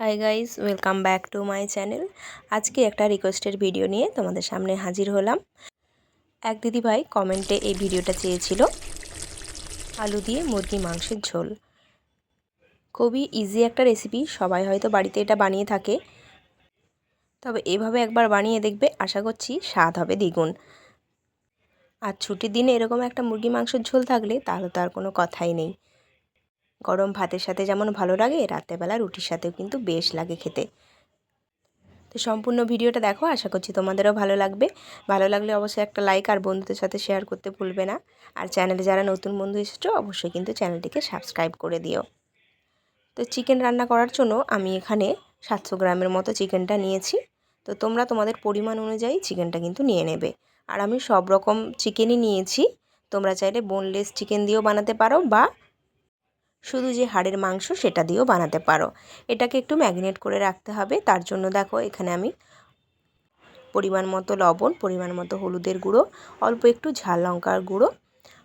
Hi guys welcome back to my channel আজকে একটা রিকোয়েস্টের video নিয়ে তোমাদের সামনে হাজির হলাম। এক দিদি ভাই কমেন্টে এই ভিডিওটা চেয়েছিল, আলু দিয়ে মুরগি মাংসের ঝোল। খুবই ইজি একটা রেসিপি সবাই হয়তো বাড়িতে এটা বানিয়ে থাকে। তবে এভাবে একবার বানিয়ে দেখবে, আশা করছি স্বাদ হবে দ্বিগুণ। আর ছুটির দিনে এরকম একটা মুরগি মাংসের ঝোল থাকলে তাহলে তো আর কোনো কথাই নেই। গরম ভাতের সাথে যেমন ভালো লাগে, রাত্রেবেলা রুটির সাথেও কিন্তু বেশ লাগে খেতে। তো সম্পূর্ণ ভিডিওটা দেখো, আশা করছি তোমাদেরও ভালো লাগবে। ভালো লাগলে অবশ্যই একটা লাইক আর বন্ধুদের সাথে শেয়ার করতে ভুলবে না। আর চ্যানেলে যারা নতুন বন্ধু এসেছ, অবশ্যই কিন্তু চ্যানেলটিকে সাবস্ক্রাইব করে দিও। তো চিকেন রান্না করার জন্য আমি এখানে সাতশো গ্রামের মতো চিকেনটা নিয়েছি। তো তোমরা তোমাদের পরিমাণ অনুযায়ী চিকেনটা কিন্তু নিয়ে নেবে। আর আমি সব রকম চিকেনই নিয়েছি। তোমরা চাইলে বোনলেস চিকেন দিয়েও বানাতে পারো বা শুধু যে হাড়ের মাংস সেটা দিয়েও বানাতে পারো। এটাকে একটু ম্যাগনেট করে রাখতে হবে। তার জন্য দেখো, এখানে আমি পরিমাণ মতো লবণ, পরিমাণ মতো হলুদের গুঁড়ো, অল্প একটু ঝাল লঙ্কার গুঁড়ো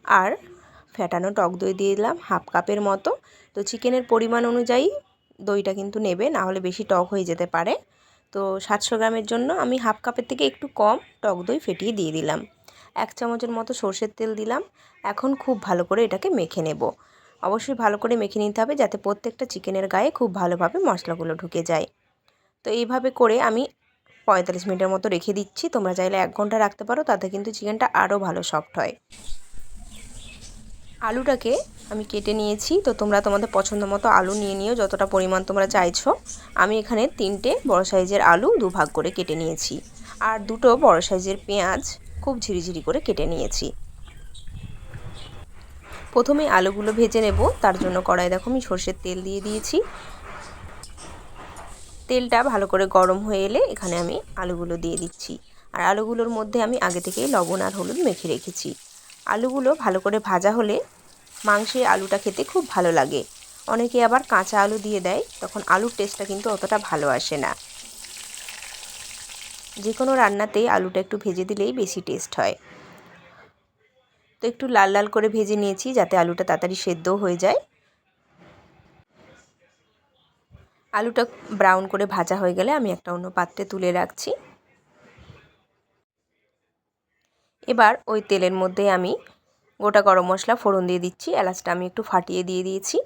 আর ফ্যাটানো টক দই দিয়ে দিলাম হাফ কাপের মতো। তো চিকেনের পরিমাণ অনুযায়ী দইটা কিন্তু নেবে, না হলে বেশি টক হয়ে যেতে পারে। তো সাতশো গ্রামের জন্য আমি হাফ কাপের থেকে একটু কম টক দই ফেটিয়ে দিয়ে দিলাম। এক চামচের মতো সর্ষের তেল দিলাম। এখন খুব ভালো করে এটাকে মেখে নেব। অবশ্যই ভালো করে মেখে নিতে হবে যাতে প্রত্যেকটা চিকেনের গায়ে খুব ভালোভাবে মশলাগুলো ঢুকে যায়। তো এইভাবে করে আমি পঁয়তাল্লিশ মিনিটের মতো রেখে দিচ্ছি। তোমরা চাইলে এক ঘণ্টা রাখতে পারো, তাতে কিন্তু চিকেনটা আরও ভালো সফট হয়। আলুটাকে আমি কেটে নিয়েছি। তো তোমরা তোমাদের পছন্দ মতো আলু নিয়ে নিও, যতটা পরিমাণ তোমরা চাইছো। আমি এখানে তিনটে বড় সাইজের আলু দুভাগ করে কেটে নিয়েছি। আর দুটো বড় সাইজের পেঁয়াজ খুব ঝিরিঝিরি করে কেটে নিয়েছি। প্রথমে আলুগুলো ভেজে নেব, তার জন্য কড়াই দেখো আমি সর্ষের তেল দিয়ে দিয়েছি। তেলটা ভালো করে গরম হয়ে এলে এখানে আমি আলুগুলো দিয়ে দিচ্ছি। আর আলুগুলোর মধ্যে আমি আগে থেকেই লবণ আর হলুদ মেখে রেখেছি। আলুগুলো ভালো করে ভাজা হলে মাংসে আলুটা খেতে খুব ভালো লাগে। অনেকে আবার কাঁচা আলু দিয়ে দেয়, তখন আলুর টেস্টটা কিন্তু অতটা ভালো আসে না। যে কোনো রান্নাতে আলুটা একটু ভেজে দিলেই বেশি টেস্ট হয়। তো একটু লাল লাল করে ভেজে নিয়েছি যাতে আলুটা তাড়াতাড়ি সেদ্ধ হয়ে যায়। আলুটা ব্রাউন করে ভাজা হয়ে গেলে আমি একটা অন্য পাত্রে তুলে রাখছি। এবার ওই তেলের মধ্যে আমি গোটা গরম মশলা ফোড়ন দিয়ে দিচ্ছি, এলাচটা আমি একটু ফাটিয়ে দিয়ে দিয়েছি।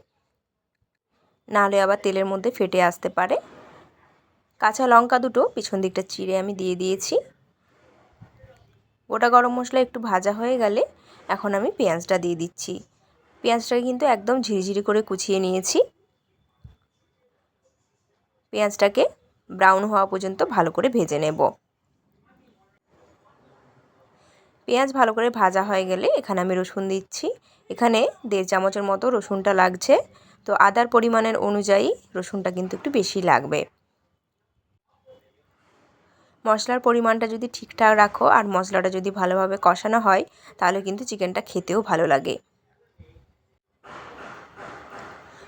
নাহলে আবার তেলের মধ্যে ফেটে আসতে পারে। কাঁচা লঙ্কা দুটো, পিছন দিকটা চিড়ে আমি দিয়ে দিয়েছি। গোটা গরম মশলা একটু ভাজা হয়ে গেলে এখন আমি পেঁয়াজটা দিয়ে দিচ্ছি। পেঁয়াজটাকে কিন্তু একদম ঝিরিঝিরি করে কুচিয়ে নিয়েছি। পেঁয়াজটাকে ব্রাউন হওয়া পর্যন্ত ভালো করে ভেজে নেব। পেঁয়াজ ভালো করে ভাজা হয়ে গেলে এখানে আমি রসুন দিচ্ছি। এখানে দেড় চামচের মতো রসুনটা লাগছে। তো আদার পরিমাণের অনুযায়ী রসুনটা কিন্তু একটু বেশি লাগবে। মশলার পরিমাণটা যদি ঠিকঠাক রাখো আর মশলাটা যদি ভালোভাবে কষানো হয়, তাহলে কিন্তু চিকেনটা খেতেও ভালো লাগে।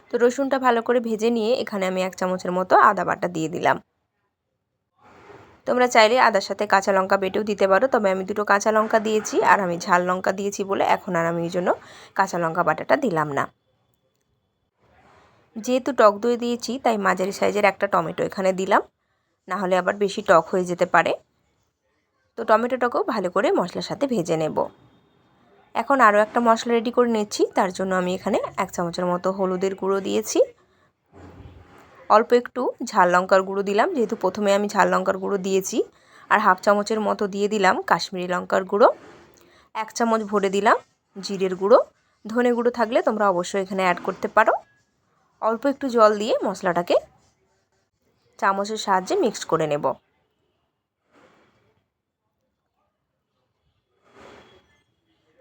তো রসুনটা ভালো করে ভেজে নিয়ে এখানে আমি এক চামচের মতো আদা বাটা দিয়ে দিলাম। তোমরা চাইলে আদার সাথে কাঁচা লঙ্কা বেটেও দিতে পারো, তবে আমি দুটো কাঁচা লঙ্কা দিয়েছি আর আমি ঝাল লঙ্কা দিয়েছি বলে এখন আর আমি এই জন্য কাঁচা লঙ্কা বাটাটা দিলাম না। যেহেতু টক দই দিয়েছি, তাই মাঝারি সাইজের একটা টমেটো এখানে দিলাম। না হলে আবার বেশি টক হয়ে যেতে পারে। তো টমেটোটাকেও ভালো করে মশলার সাথে ভেজে নেব। এখন আরও একটা মশলা রেডি করে নিচ্ছি। তার জন্য আমি এখানে এক চামচের মতো হলুদের গুঁড়ো দিয়েছি। অল্প একটু ঝাল লঙ্কার গুঁড়ো দিলাম। যেহেতু প্রথমে আমি ঝাল লঙ্কার গুঁড়ো দিয়েছি আর হাফ চামচের মতো দিয়ে দিলাম কাশ্মীরি লঙ্কার গুঁড়ো। এক চামচ ভরে দিলাম জিরের গুঁড়ো। ধনে গুঁড়ো থাকলে তোমরা অবশ্যই এখানে অ্যাড করতে পারো। অল্প একটু জল দিয়ে মশলাটাকে চামচের সাহায্যে মিক্সড করে নেব।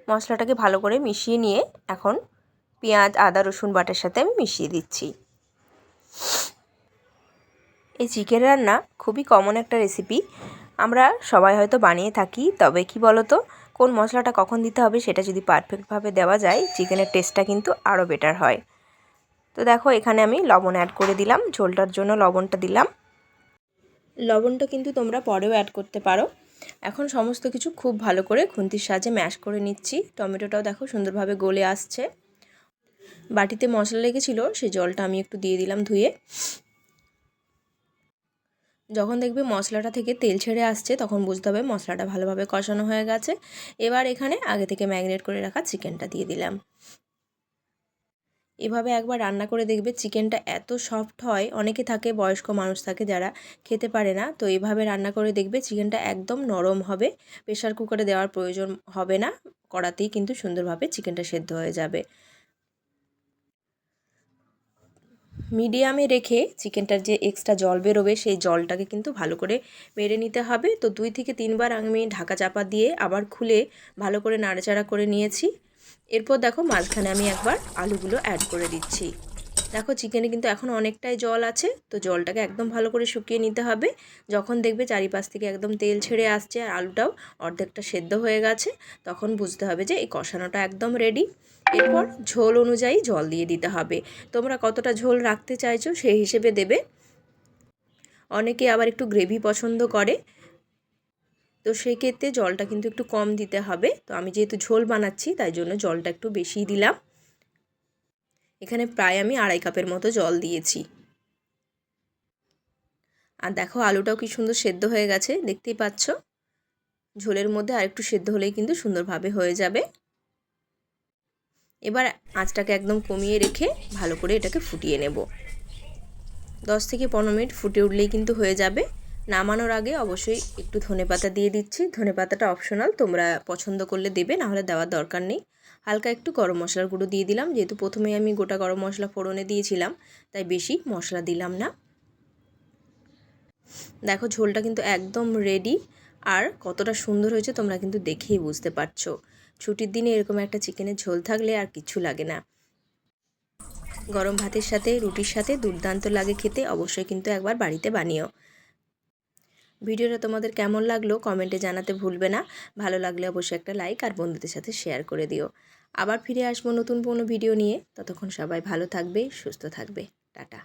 মশলাটাকে ভালো করে মিশিয়ে নিয়ে এখন পেঁয়াজ, আদা, রসুন বাটার সাথে আমি মিশিয়ে দিচ্ছি। এই চিকেন রান্না খুবই কমন একটা রেসিপি আমরা সবাই হয়তো বানিয়ে থাকি, তবে কি বলতো, কোন মশলাটা কখন দিতে হবে সেটা যদি পারফেক্টভাবে দেওয়া যায়, চিকেনের টেস্টটা কিন্তু আরও বেটার হয়। তো দেখো, এখানে আমি লবণ অ্যাড করে দিলাম। ঝোলটার জন্য লবণটা দিলাম। লবণটা কিন্তু তোমরা পরেও অ্যাড করতে পারো। এখন সমস্ত কিছু খুব ভালো করে খুন্তির সাহায্যে ম্যাশ করে নিচ্ছি। টমেটোটাও দেখো, সুন্দরভাবে গলে আসছে। বাটিতে মশলা লেগেছিলো সেই জলটা আমি একটু দিয়ে দিলাম ধুয়ে। যখন দেখবে মশলাটা থেকে তেল ছেড়ে আসছে, তখন বুঝতে হবে মশলাটা ভালোভাবে কষানো হয়ে গেছে। এবার এখানে আগে থেকে ম্যাগনেট করে রাখা চিকেনটা দিয়ে দিলাম। এভাবে একবার রান্না করে দেখবে চিকেনটা এত সফট হয়। অনেকে থাকে, বয়স্ক মানুষ থাকে যারা খেতে পারে না। তো এভাবে রান্না করে দেখবে চিকেনটা একদম নরম হবে। প্রেশার কুকারে দেওয়ার প্রয়োজন হবে না। কড়াতেই কিন্তু সুন্দরভাবে চিকেনটা সেদ্ধ হয়ে যাবে। মিডিয়ামে রেখে চিকেনটার যে এক্সট্রা জল বেরোবে, সেই জলটাকে কিন্তু ভালো করে মেরে নিতে হবে। তো দুই থেকে তিনবার আমি ঢাকা চাপা দিয়ে আবার খুলে ভালো করে নাড়াচাড়া করে নিয়েছি। এরপর দেখো মাঝখানে আমি একবার আলুগুলো অ্যাড করে দিচ্ছি। দেখো চিকেনে কিন্তু এখন অনেকটাই জল আছে, তো জলটাকে একদম ভালো করে শুকিয়ে নিতে হবে। যখন দেখবে চারিপাশ থেকে একদম তেল ছেড়ে আসছে আর আলুটাও অর্ধেকটা সেদ্ধ হয়ে গেছে, তখন বুঝতে হবে যে এই কষানোটা একদম রেডি এরপর ঝোল অনুযায়ী জল দিয়ে দিতে হবে। তোমরা কতটা ঝোল রাখতে চাইছো সেই হিসেবে দেবে। অনেকে আবার একটু গ্রেভি পছন্দ করে। তো সেক্ষেত্রে জলটা কিন্তু একটু কম দিতে হবে। তো আমি যেহেতু ঝোল বানাচ্ছি, তাই জন্য জলটা একটু বেশিই দিলাম। এখানে প্রায় আমি আড়াই কাপের মতো জল দিয়েছি। আর দেখো আলুটাও কি সুন্দর সেদ্ধ হয়ে গেছে, দেখতেই পাচ্ছ? ঝোলের মধ্যে আরেকটু সেদ্ধ হলেই কিন্তু সুন্দরভাবে হয়ে যাবে। এবার আঁচটাকে একদম কমিয়ে রেখে ভালো করে এটাকে ফুটিয়ে নেব। দশ থেকে পনেরো মিনিট ফুটে উঠলেই কিন্তু হয়ে যাবে। নামানোর আগে অবশ্যই একটু ধনে পাতা দিয়ে দিচ্ছি। ধনে পাতাটা অপশনাল তোমরা পছন্দ করলে দেবে, নাহলে দেওয়ার দরকার নেই। হালকা একটু গরম মশলার গুঁড়ো দিয়ে দিলাম, যেহেতু প্রথমেই আমি গোটা গরম মশলা ফোড়নে দিয়েছিলাম, তাই বেশি মশলা দিলাম না। দেখো, ঝোলটা কিন্তু একদম রেডি আর কতটা সুন্দর হয়েছে তোমরা কিন্তু দেখেই বুঝতে পারছ। ছুটির দিনে এরকম একটা চিকেনের ঝোল থাকলে আর কিছু লাগে না। গরম ভাতের সাথে, রুটির সাথে দুর্দান্ত লাগে খেতে, অবশ্যই কিন্তু একবার বাড়িতে বানিও। ভিডিওটা তোমাদের কেমন লাগল কমেন্টে জানাতে ভুলবে না। ভালো লাগলে অবশ্যই একটা লাইক আর বন্ধুদের সাথে শেয়ার করে দিও। আবার ফিরে আসব নতুন কোনো ভিডিও নিয়ে। ততক্ষণ সবাই ভালো থাকবে, সুস্থ থাকবে। টাটা।